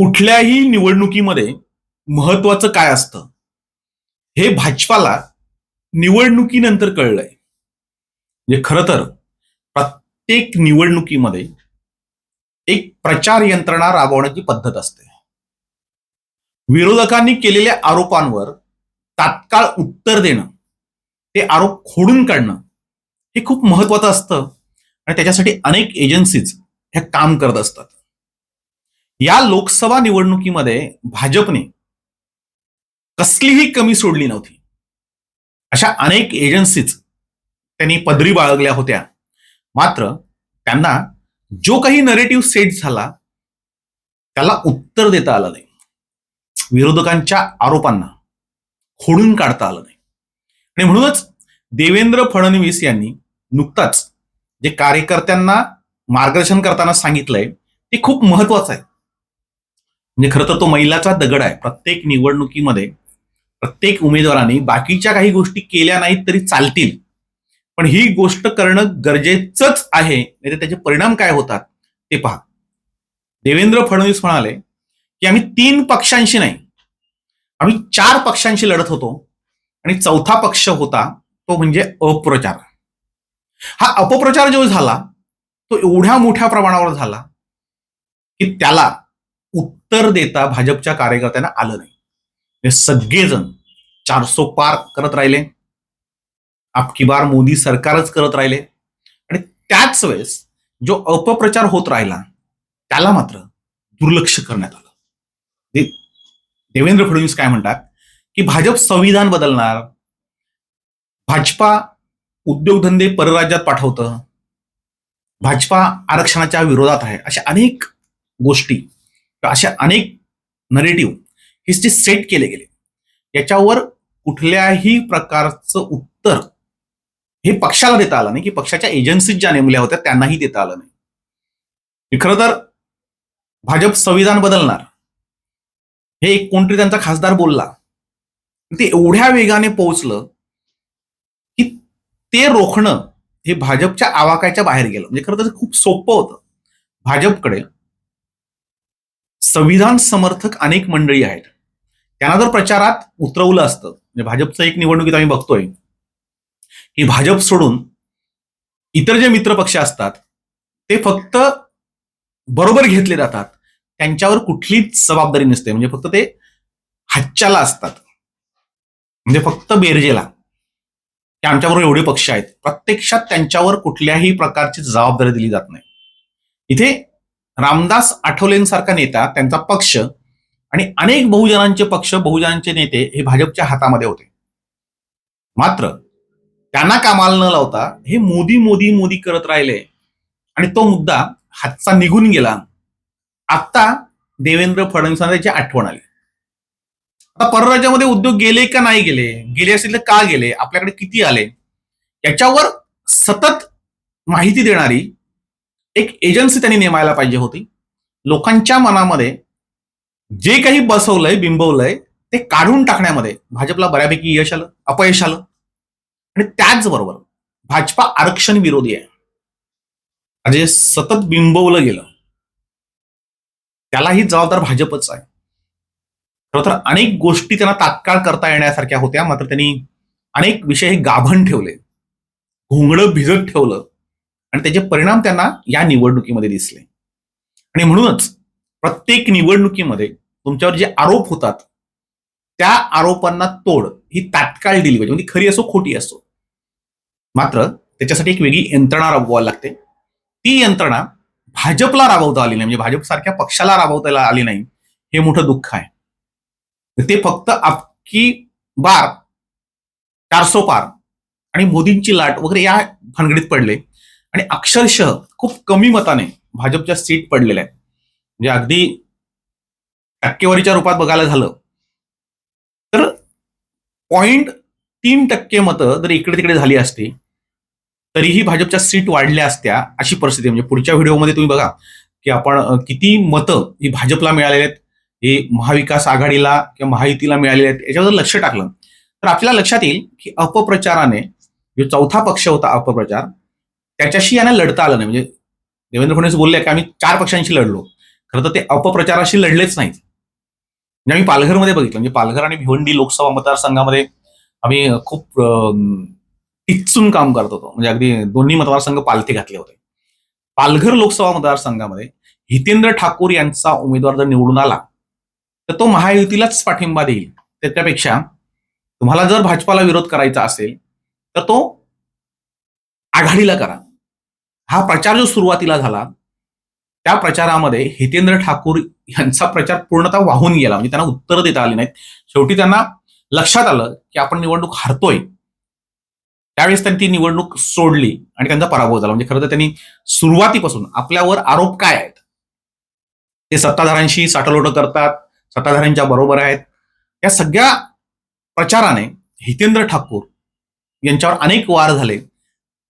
कुठल्याही निवडणुकीमध्ये महत्वाचं काय असतं? हे भाजपाला निवडणुकीनंतर कळलंय. म्हणजे खरं तर प्रत्येक निवडणुकीमध्ये एक प्रचार यंत्रणा राबवण्याची पद्धत असते. विरोधकांनी केलेल्या आरोपांवर तात्काळ उत्तर देणं ते आरोप खोडून काढणं हे खूप महत्वाचं असतं. आणि त्याच्यासाठी अनेक एजन्सीज ह्या काम करत असतात. या लोकसभा निवडणुकीमध्ये भाजपने कसलीही कमी सोडली नव्हती. अशा अनेक एजन्सीज त्यांनी पदरी बाळगल्या होत्या. मात्र त्यांना जो काही नरेटिव्ह सेट झाला त्याला उत्तर देता आलं नाही. विरोधकांच्या आरोपांना खोडून काढता आलं नाही. आणि म्हणूनच देवेंद्र फडणवीस यांनी नुकताच जे कार्यकर्त्यांना मार्गदर्शन करताना सांगितलंय ते खूप महत्वाचं आहे. म्हणजे खरं तर तो मैलाचा दगड आहे. प्रत्येक निवडणुकीमध्ये प्रत्येक उमेदवाराने बाकीच्या काही गोष्टी केल्या नाहीत तरी चालतील. पण ही गोष्ट करणं गरजेचंच आहे. नाही तर त्याचे परिणाम काय होतात ते पहा. देवेंद्र फडणवीस म्हणाले की आम्ही तीन पक्षांशी नाही. आम्ही चार पक्षांशी लढत होतो. आणि चौथा पक्ष होता तो म्हणजे अप्रचार हा अपप्रचार जो झाला तो एवढ्या मोठ्या प्रमाणावर झाला की त्याला उत्तर देता भाजपच्या कार्यकर्त्यांना आलं नाही. हे सगळेजण चारसो पार करत राहिले. आपकी बार मोदी सरकारच करत राहिले. आणि त्याच वेळेस जो अपप्रचार होत राहिला त्याला मात्र दुर्लक्ष करण्यात आलं. दे- देवेंद्र फडणवीस काय म्हणतात? की भाजप संविधान बदलणार भाजपा उद्योगधंदे परराज्यात पाठवतं भाजपा आरक्षणाच्या विरोधात आहे अशा अनेक गोष्टी अशा अनेक नरेटिव्ह हिस्ट्री सेट केले गेले. याच्यावर कुठल्याही प्रकारचं उत्तर हे पक्षाला देता आलं नाही की पक्षाच्या एजन्सीज ज्या नेमल्या होत्या त्यांनाही देता आलं नाही. खरं तर भाजप संविधान बदलणार. हे एक कोणतरी त्यांचा खासदार बोलला. ते एवढ्या वेगाने पोहोचलं की ते रोखणं हे भाजपच्या आवाक्याच्या बाहेर गेलं. म्हणजे खरं तर खूप सोपं होतं. भाजपकडे संविधान समर्थक अनेक मंडळी आहेत. त्यांना जर प्रचारात उतरवलं असतं म्हणजे भाजपचं एक निवडणुकीत आम्ही बघतोय. की भाजप सोडून इतर जे मित्र पक्ष असतात ते फक्त बरोबर घेतले जातात. त्यांच्यावर कुठलीच जबाबदारी नसते. म्हणजे फक्त ते हच्च्याला असतात. म्हणजे फक्त बेरजेला. की आमच्याबरोबर एवढे पक्ष आहेत. प्रत्यक्षात त्यांच्यावर कुठल्याही प्रकारची जबाबदारी दिली जात नाही. इथे रामदास आठवलेंसारखा नेता त्यांचा पक्ष आणि अनेक बहुजनांचे पक्ष बहुजनांचे नेते हे भाजपच्या हातामध्ये होते. मात्र त्यांना कामाला न लावता हे मोदी मोदी मोदी करत राहिले. आणि तो मुद्दा हातचा निघून गेला. आता देवेंद्र फडणवीसांना त्याची आठवण आली. आता परराज्यामध्ये उद्योग गेले का नाही गेले? गेले असेल तर का गेले? आपल्याकडे किती आले? याच्यावर सतत माहिती देणारी एक एजन्सी त्यांनी नेमायला पाहिजे होती. लोकांच्या मनामध्ये जे काही बसवलंय बिंबवलंय ते काढून टाकण्यामध्ये भाजपला बऱ्यापैकी यश आलं अपयश आलं. आणि त्याचबरोबर भाजपा आरक्षण विरोधी आहे. म्हणजे सतत बिंबवलं गेलं त्यालाही जबाबदार भाजपच आहे. खरं तर अनेक गोष्टी त्यांना तात्काळ करता येण्यासारख्या होत्या मात्र त्यांनी अनेक विषय हे गाभण ठेवले. घोंगडं भिजत ठेवलं. आणि त्याचे परिणाम त्यांना या निवडणुकीमध्ये दिसले. आणि म्हणूनच प्रत्येक निवडणुकीमध्ये तुमच्यावर जे आरोप होतात त्या आरोपांना तोड ही तात्काळ दिली पाहिजे. म्हणजे खरी असो खोटी असो. मात्र त्याच्यासाठी एक वेगळी यंत्रणा राबवावी लागते. ती यंत्रणा भाजपला राबवता आली नाही. म्हणजे भाजप सारख्या पक्षाला राबवता आली नाही. हे मोठं दुःख आहे. ते फक्त आपकी बार चारसो पार आणि मोदींची लाट वगैरे या भानगडीत पडले. आणि अक्षरशः खूप कमी मताने भाजपच्या सीट पडलेल्या आहेत. म्हणजे अगदी टक्केवारीच्या रूपात बघायला झालं तर पॉइंट तीन टक्के मतं जर इकडे तिकडे झाली असती तरीही भाजपच्या सीट वाढल्या असत्या अशी परिस्थिती म्हणजे पुढच्या व्हिडिओमध्ये तुम्ही बघा की आपण किती मतं ही भाजपला मिळालेली आहेत हे महाविकास आघाडीला किंवा महायुतीला मिळालेले आहेत याच्यावर लक्ष टाकलं. तर आपल्याला लक्षात येईल की अपप्रचाराने जो चौथा पक्ष होता अपप्रचार त्याच्याशी यांना लढता आलं नाही. म्हणजे देवेंद्र फडणवीस बोलले की आम्ही चार पक्षांशी लढलो. खरं तर ते अपप्रचाराशी लढलेच नाहीत. म्हणजे आम्ही पालघरमध्ये बघितलं. म्हणजे पालघर आणि भिवंडी लोकसभा मतदारसंघामध्ये आम्ही खूप अं, टिचून काम करत होतो. म्हणजे अगदी दोन्ही मतदारसंघ पालथे घातले होते. पालघर लोकसभा मतदारसंघामध्ये हितेंद्र ठाकूर यांचा उमेदवार जर निवडून आला तर तो महायुतीलाच पाठिंबा देईल. त्याच्यापेक्षा तुम्हाला जर भाजपाला विरोध करायचा असेल तर तो आघाडीला करा. हा प्रचार जो सुरुवातीला झाला त्या प्रचारामध्ये हितेंद्र ठाकूर यांचा प्रचार पूर्णतः वाहून गेला. म्हणजे त्यांना उत्तर देता आली नाहीत. शेवटी त्यांना लक्षात आलं की आपण निवडणूक हारतोय. त्यावेळेस त्यांनी ती निवडणूक सोडली आणि त्यांचा पराभव झाला. म्हणजे खरं तर त्यांनी सुरुवातीपासून आपल्यावर आरोप काय आहेत? ते सत्ताधाऱ्यांशी साठलोट करतात सत्ताधाऱ्यांच्या बरोबर आहेत. या सगळ्या प्रचाराने हितेंद्र ठाकूर यांच्यावर अनेक वार झाले.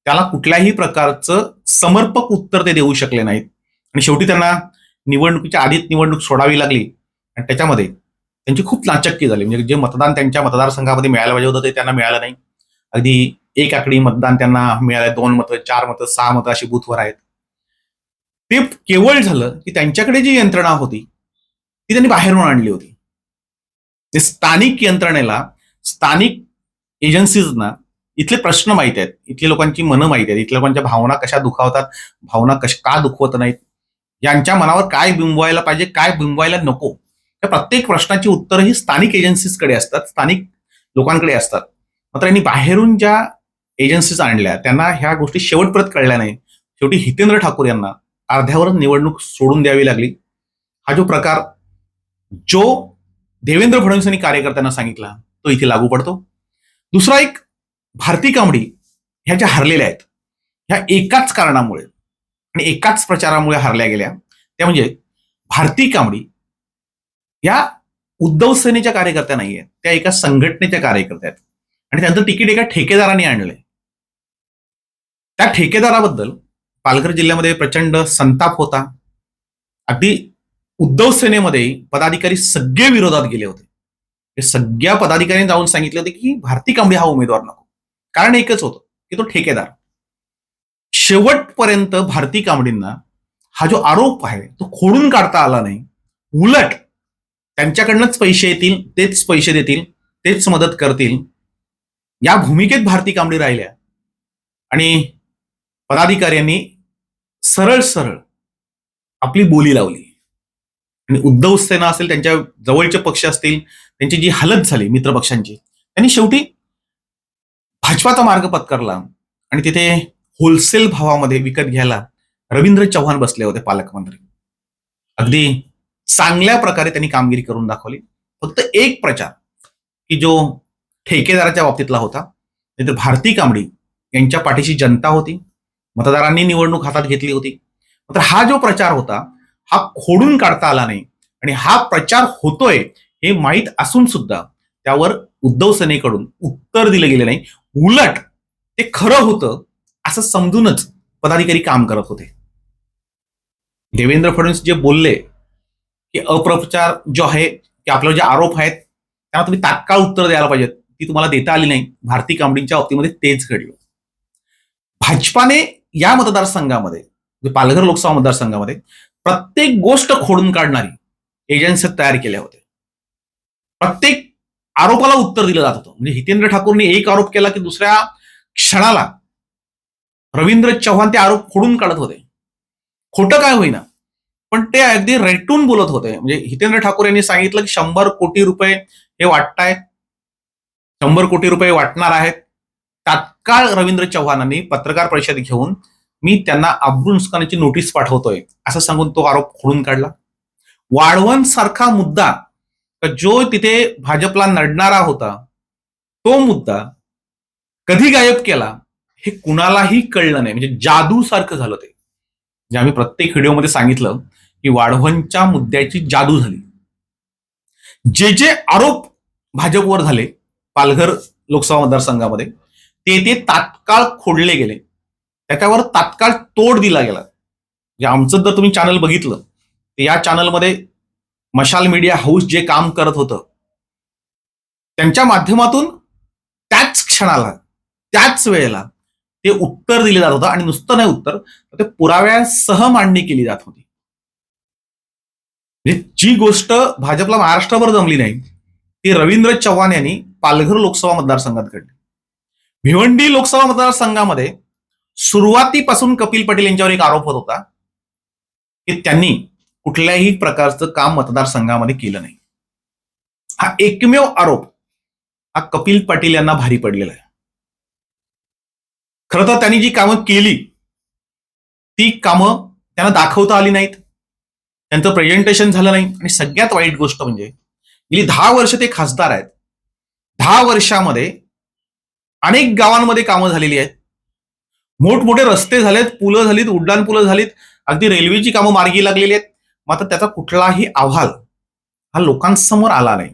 त्याला कुठल्याही प्रकारचं समर्पक उत्तर ते देऊ शकले नाहीत. आणि शेवटी त्यांना निवडणुकीच्या आधीच निवडणूक सोडावी लागली. आणि त्याच्यामध्ये त्यांची खूप नाचक्की झाली. म्हणजे जे मतदान त्यांच्या मतदारसंघामध्ये मिळायला पाहिजे होतं ते त्यांना मिळालं नाही. अगदी एक आकडी मतदान त्यांना मिळालं दोन मतं चार मतं सहा मतं अशी बूथवर आहेत. ते केवळ झालं की त्यांच्याकडे जी यंत्रणा होती ती त्यांनी बाहेरून आणली होती. ते स्थानिक यंत्रणेला स्थानिक एजन्सीजना इथले प्रश्न माहीत आहेत. इथल्या लोकांची मनं माहिती आहेत. इथल्या लोकांच्या भावना कशा दुखावतात भावना कशा का दुखवत नाहीत? यांच्या मनावर काय बिंबवायला पाहिजे काय बिंबवायला नको? त्या प्रत्येक प्रश्नाची उत्तरं ही स्थानिक एजन्सीजकडे असतात स्थानिक लोकांकडे असतात. मात्र यांनी बाहेरून ज्या एजन्सीज आणल्या त्यांना ह्या गोष्टी शेवटपर्यंत कळल्या नाही शेवटी हितेंद्र ठाकूर यांना अर्ध्यावरच निवडणूक सोडून द्यावी लागली. हा जो प्रकार जो देवेंद्र फडणवीस यांनी कार्यकर्त्यांना सांगितला तो इथे लागू पडतो. दुसरा एक भारती कांबडी ह्या ज्या हरलेल्या आहेत. ह्या एकाच कारणामुळे आणि एकाच प्रचारामुळे हरल्या गेल्या. त्या म्हणजे भारती कांबडी या उद्धव सेनेच्या कार्यकर्त्या नाही आहेत त्या एका संघटनेच्या कार्यकर्त्या आहेत. आणि त्यांचं तिकीट एका ठेकेदाराने आणलंय. त्या ठेकेदाराबद्दल पालघर जिल्ह्यामध्ये प्रचंड संताप होता. अगदी उद्धव सेनेमध्ये पदाधिकारी सगळे विरोधात गेले होते. हे सगळ्या पदाधिकाऱ्यांनी जाऊन सांगितले होते की भारती कांबळे हा उमेदवार नको. कारण एकच होतं की तो ठेकेदार. शेवटपर्यंत भारती कांबडींना हा जो आरोप आहे तो खोडून काढता आला नाही. उलट त्यांच्याकडनंच पैसे येतील तेच पैसे देतील तेच मदत करतील. या भूमिकेत भारती कांबडी राहिल्या. आणि पदाधिकाऱ्यांनी सरळ सरळ आपली बोली लावली. आणि उद्धव सेना असेल त्यांच्या जवळचे पक्ष असतील त्यांची जी हालत झाली मित्रपक्षांची त्यांनी शेवटी भाजपाचा मार्ग पत्करला आणि तिथे होलसेल भावामध्ये विकत घ्यायला रवींद्र चव्हाण बसले होते पालकमंत्री. अगदी चांगल्या प्रकारे त्यांनी कामगिरी करून दाखवली. फक्त एक प्रचार की जो ठेकेदाराच्या बाबतीतला होता. तिथे भारती कांबडी यांच्या पाठीशी जनता होती. मतदारांनी निवडणूक हातात घेतली होती. मात्र हा जो प्रचार होता हा खोडून काढता आला नाही. आणि हा प्रचार होतोय हे माहीत असून सुद्धा त्यावर उद्धव सेनेकडून उत्तर दिलं गेलं नाही. उलट ते खरं होतं असं समजूनच पदाधिकारी काम करत होते. देवेंद्र फडणवीस जे बोलले की अप्रचार जो आहे की आपल्यावर जे आरोप आहेत त्यांना तुम्ही तात्काळ उत्तर द्यायला पाहिजेत. ती तुम्हाला देता आली नाही. भारती कांबडींच्या बाबतीमध्ये तेच घडलं. भाजपाने या मतदारसंघामध्ये म्हणजे पालघर लोकसभा मतदारसंघामध्ये प्रत्येक गोष्ट खोडून काढणारी एजन्सी तयार केल्या होत्या. प्रत्येक आरोपाला उत्तर दिलं जात होतं. म्हणजे हितेंद्र ठाकूरने एक आरोप केला की दुसऱ्या क्षणाला रवींद्र चव्हाण ते आरोप खोडून काढत होते. खोटं काय होईना. पण ते अगदी रेटून बोलत होते. म्हणजे हितेंद्र ठाकूर यांनी सांगितलं की शंभर कोटी रुपये हे वाटताय. शंभर कोटी रुपये वाटणार आहेत. तात्काळ रवींद्र चव्हाणांनी पत्रकार परिषद घेऊन मी त्यांना अब्रू नुकसानाची नोटीस पाठवतोय. असं सांगून तो आरोप खोडून काढला. वाढवण सारखा मुद्दा तर जो तिथे भाजपला नडणारा होता तो मुद्दा कधी गायब केला हे कुणालाही कळलं नाही. म्हणजे जादू सारखं झालं ते. जे आम्ही प्रत्येक व्हिडिओमध्ये सांगितलं की वाढवणच्या मुद्द्याची जादू झाली. जे जे आरोप भाजपवर झाले पालघर लोकसभा मतदारसंघामध्ये ते ते तात्काळ खोडले गेले. त्याच्यावर तात्काळ तोड दिला गेला. म्हणजे आमचं जर तुम्ही चॅनल बघितलं तर या चॅनलमध्ये मशाल मीडिया हाऊस जे काम करत होतं त्यांच्या माध्यमातून त्याच क्षणाला त्याच वेळेला ते उत्तर दिले जात होतं आणि नुसतं नाही उत्तर ते पुराव्यासह मांडणी केली जात होती. म्हणजे जी गोष्ट भाजपला महाराष्ट्रभर जमली नाही ती रवींद्र चव्हाण यांनी पालघर लोकसभा मतदारसंघात घडली. भिवंडी लोकसभा मतदारसंघामध्ये सुरुवातीपासून कपिल पटेल यांच्यावर एक आरोप होत होता की त्यांनी कुठल्याही प्रकारचं काम मतदारसंघामध्ये केलं नाही. हा एकमेव आरोप हा कपिल पाटील यांना भारी पडलेला आहे. खरं तर त्यांनी जी कामं केली ती कामं त्यांना दाखवता आली नाहीत. त्यांचं प्रेझेंटेशन झालं नाही. आणि सगळ्यात वाईट गोष्ट म्हणजे गेली दहा वर्ष ते खासदार आहेत. दहा वर्षामध्ये अनेक गावांमध्ये कामं झालेली आहेत. मोठमोठे रस्ते झालेत पुलं झालीत उड्डाण पुलं झालीत. अगदी रेल्वेची कामं मार्गी लागलेली आहेत. मात्र त्याचा कुठलाही अहवाल हा लोकांसमोर आला नाही.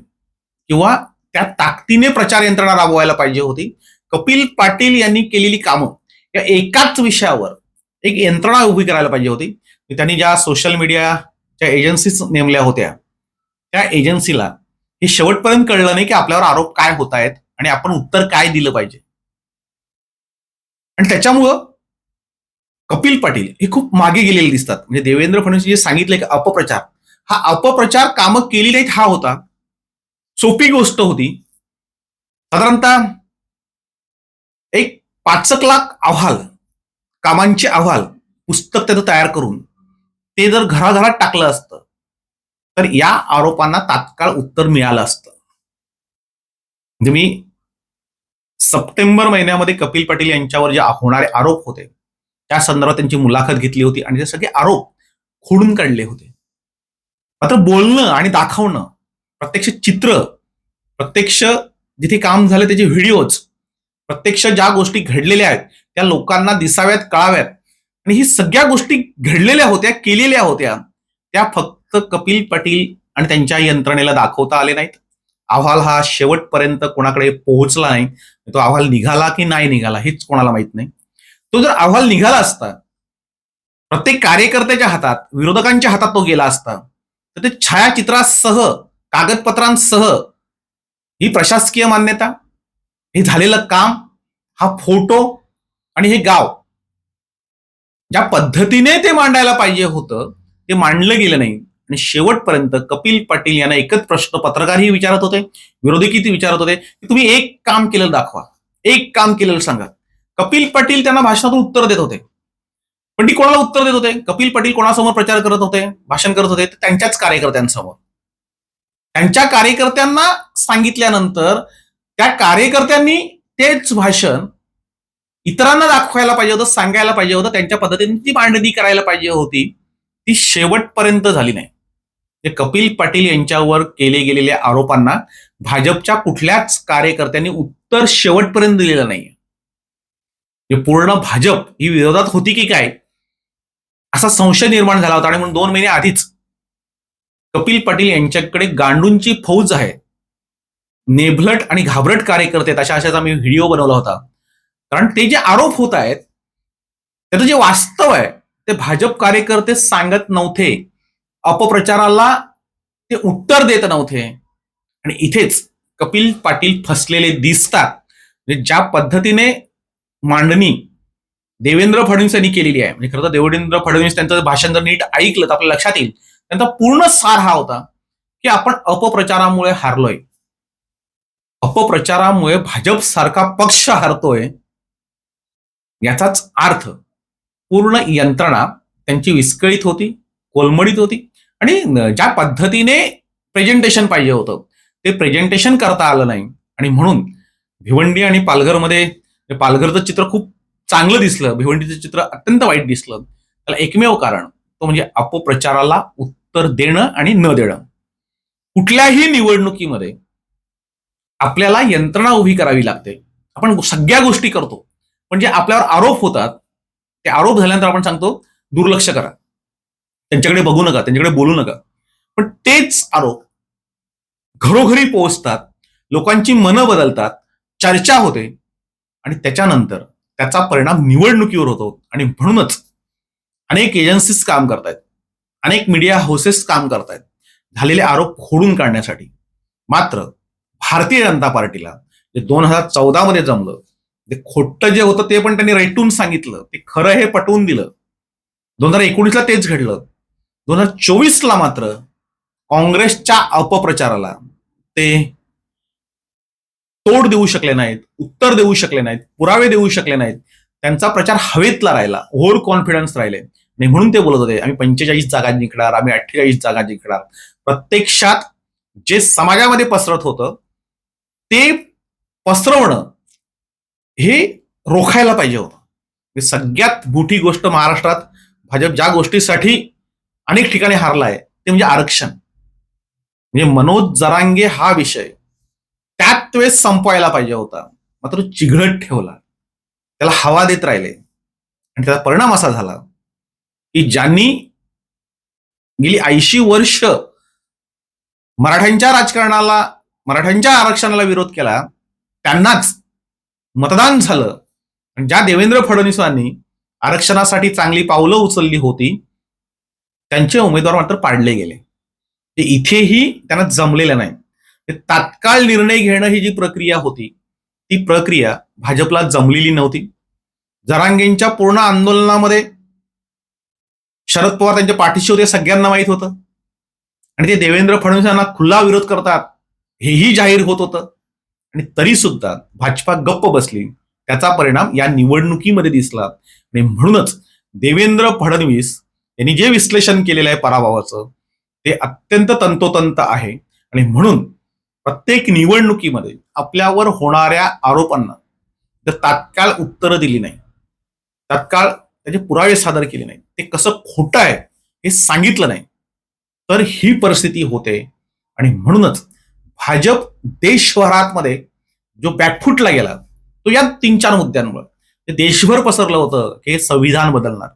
किंवा त्या ताकदीने प्रचार यंत्रणा राबवायला पाहिजे होती. कपिल पाटील यांनी केलेली कामं या एकाच विषयावर एक यंत्रणा उभी करायला पाहिजे होती. त्यांनी ज्या सोशल मीडियाच्या एजन्सीज नेमल्या होत्या त्या एजन्सीला हे शेवटपर्यंत कळलं नाही की आपल्यावर आरोप काय होत आहेत आणि आपण उत्तर काय दिलं पाहिजे. आणि त्याच्यामुळं कपिल पाटील हे खूप मागे गेलेले दिसतात. म्हणजे देवेंद्र फडणवीस जे सांगितले की अपप्रचार हा अपप्रचार कामं केली नाहीत हा होता. सोपी गोष्ट होती. साधारणतः एक पाचक लाख अहवाल कामांचे अहवाल पुस्तक त्याचं तयार करून ते जर घराघरात टाकलं असतं तर या आरोपांना तात्काळ उत्तर मिळालं असतं. म्हणजे मी सप्टेंबर महिन्यामध्ये कपिल पाटील यांच्यावर जे होणारे आरोप होते त्या संदर्भात त्यांची मुलाखत घेतली होती आणि ते सगळे आरोप खोडून काढले होते. मात्र बोलणं आणि दाखवणं प्रत्यक्ष चित्र प्रत्यक्ष जिथे काम झालं त्याचे व्हिडिओज प्रत्यक्ष ज्या गोष्टी घडलेल्या आहेत त्या लोकांना दिसाव्यात कळाव्यात आणि ही सगळ्या गोष्टी घडलेल्या होत्या केलेल्या होत्या त्या फक्त कपिल पाटील आणि त्यांच्या यंत्रणेला दाखवता आले नाहीत. अहवाल हा शेवटपर्यंत कोणाकडे पोहोचला नाही तो अहवाल निघाला की नाही निघाला हेच कोणाला माहीत नाही. तो जर अहवाल निघाला असता प्रत्येक कार्यकर्त्याच्या हातात विरोधकांच्या हातात तो गेला असता तर ते छायाचित्रासह कागदपत्रांसह ही प्रशासकीय मान्यता हे झालेलं काम हा फोटो आणि हे गाव ज्या पद्धतीने ते मांडायला पाहिजे होतं ते मांडलं गेलं नाही. आणि शेवटपर्यंत कपिल पाटील यांना एकच प्रश्न पत्रकारही विचारत होते विरोधी किती विचारत होते की तुम्ही एक काम केलेलं दाखवा. एक काम केलेलं सांगा. कपिल पाटील त्यांना भाषणातून उत्तर देत होते. पण ती कोणाला उत्तर देत होते? कपिल पाटील कोणासमोर प्रचार करत होते? भाषण करत होते? त्यांच्याच कार्यकर्त्यांसमोर. त्यांच्या कार्यकर्त्यांना सांगितल्यानंतर त्या कार्यकर्त्यांनी तेच भाषण इतरांना दाखवायला पाहिजे होतं सांगायला पाहिजे होतं त्यांच्या पद्धतीने ती मांडणी करायला पाहिजे होती. ती शेवटपर्यंत झाली नाही. ते कपिल पाटील यांच्यावर केले गेलेल्या आरोपांना भाजपच्या कुठल्याच कार्यकर्त्यांनी उत्तर शेवटपर्यंत दिलेलं नाहीये. पूर्ण भाजप ही विरोधात होती की काय? असा संशय निर्माण झाला होता आणि म्हणून दोन महिने आधीच कपिल पाटील यांच्याकडे गांडूंची फौज आहे. नेभलट आणि घाबरट कार्यकर्ते आहेत, अशा अशाचा मी व्हिडिओ बनवला होता. कारण ते जे आरोप होत आहेत त्याचं जे वास्तव आहे ते भाजप कार्यकर्ते सांगत नव्हते. अपप्रचाराला ते उत्तर देत नव्हते. आणि इथेच कपिल पाटील फसलेले दिसतात. म्हणजे ज्या पद्धतीने मांडणी. देवेंद्र फडणवीस यांनी केलेली आहे. म्हणजे खरं तर देवेंद्र फडणवीस त्यांचं भाषण जर नीट ऐकलं तर आपल्या लक्षात येईल. त्यांचा पूर्ण सार हा होता की आपण अपप्रचारामुळे हारलोय. अपप्रचारामुळे भाजप सारखा पक्ष हारतोय याचाच अर्थ पूर्ण यंत्रणा त्यांची विस्कळीत होती कोलमडीत होती आणि ज्या पद्धतीने प्रेझेंटेशन पाहिजे होतं ते प्रेझेंटेशन करता आलं नाही. आणि म्हणून भिवंडी आणि पालघरमध्ये म्हणजे पालघरचं चित्र खूप चांगलं दिसलं भिवंडीचं चित्र अत्यंत वाईट दिसलं. त्याला एकमेव कारण तो म्हणजे अपप्रचाराला उत्तर देणं आणि न देणं. कुठल्याही निवडणुकीमध्ये आपल्याला यंत्रणा उभी करावी लागते. आपण सगळ्या गोष्टी करतो. पण जे आपल्यावर आरोप होतात ते आरोप झाल्यानंतर आपण सांगतो दुर्लक्ष करा. त्यांच्याकडे बघू नका त्यांच्याकडे बोलू नका. पण तेच आरोप घरोघरी पोहोचतात लोकांची मनं बदलतात चर्चा होते. आणि त्याच्यानंतर त्याचा परिणाम निवडणुकीवर होतो. आणि म्हणूनच अनेक एजन्सीज काम करतायत. अनेक मीडिया हाऊसेस काम करतायत. झालेले आरोप खोडून काढण्यासाठी. मात्र भारतीय जनता पार्टीला जे दोन हजार चौदा मध्ये जमलं ते खोटं जे होतं ते पण त्यांनी रेटून सांगितलं. ते खरं हे पटवून दिलं. दोन हजार एकोणीसला तेच घडलं. दोन हजार चोवीसला मात्र काँग्रेसच्या अपप्रचाराला ते तोड देऊ शकले नाहीत उत्तर देऊ शकले नाहीत पुरावे देऊ शकले नाहीत. त्यांचा प्रचार हवेतला राहिला ओव्हर कॉन्फिडन्स राहिले. आणि म्हणून ते बोलत होते आम्ही पंचेचाळीस जागा जिंकणार आम्ही अठ्ठेचाळीस जागा जिंकणार. प्रत्यक्षात जे समाजामध्ये पसरत होतं ते पसरवणं हे रोखायला पाहिजे होतं. सगळ्यात मोठी गोष्ट महाराष्ट्रात भाजप ज्या गोष्टीसाठी अनेक ठिकाणी हारलाय ते म्हणजे आरक्षण. म्हणजे मनोज जरांगे हा विषय त्यात वेळेस संपवायला पाहिजे होता. मात्र तो चिघळत ठेवला. त्याला हवा देत राहिले. आणि त्याचा परिणाम असा झाला की ज्यांनी गेली ऐंशी वर्ष मराठ्यांच्या राजकारणाला मराठ्यांच्या आरक्षणाला विरोध केला त्यांनाच मतदान झालं. आणि ज्या देवेंद्र फडणवीसांनी आरक्षणासाठी चांगली पावलं उचलली होती त्यांचे उमेदवार मात्र पाडले गेले. ते इथेही त्यांना जमलेलं नाही तात्काळ निर्णय घेणं ही जी प्रक्रिया होती ती प्रक्रिया भाजपला जमलेली नव्हती. जरांगेंच्या पूर्ण आंदोलनामध्ये शरद पवार त्यांच्या पाठीशी होते सगळ्यांना माहीत होतं. आणि ते देवेंद्र फडणवीस यांना खुला विरोध करतात हेही जाहीर होत होतं. आणि तरी सुद्धा भाजपा गप्प बसली. त्याचा परिणाम या निवडणुकीमध्ये दिसला. आणि म्हणूनच देवेंद्र फडणवीस यांनी जे विश्लेषण केलेलं आहे पराभवाचं ते अत्यंत तंतोतंत आहे. आणि म्हणून प्रत्येक निवडणुकीमध्ये आपल्यावर होणाऱ्या आरोपांना जर तात्काळ उत्तरं दिली नाही तात्काळ त्याचे पुरावे सादर केले नाही ते कसं खोटं आहे हे सांगितलं नाही तर ही परिस्थिती होते. आणि म्हणूनच भाजप देशभरातमध्ये जो बॅकफूटला गेला तो या तीन चार मुद्द्यांमुळे ते देशभर पसरलं होतं की हे संविधान बदलणार.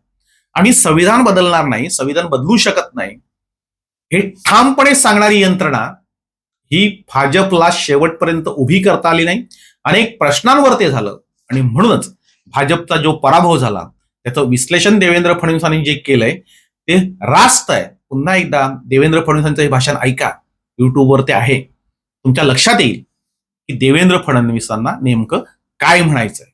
आणि संविधान बदलणार नाही संविधान बदलू शकत नाही हे ठामपणे सांगणारी यंत्रणा ही भाजपला शेवटपर्यंत उभी करता आली नाही. अनेक प्रश्नांवर ते झालं. आणि म्हणूनच भाजपचा जो पराभव झाला त्याचं विश्लेषण देवेंद्र फडणवीसांनी जे केलंय ते रास्त आहे. पुन्हा एकदा देवेंद्र फडणवीसांचं हे भाषण ऐका. युट्यूबवर ते आहे. तुमच्या लक्षात येईल की देवेंद्र फडणवीसांना नेमकं काय म्हणायचंय.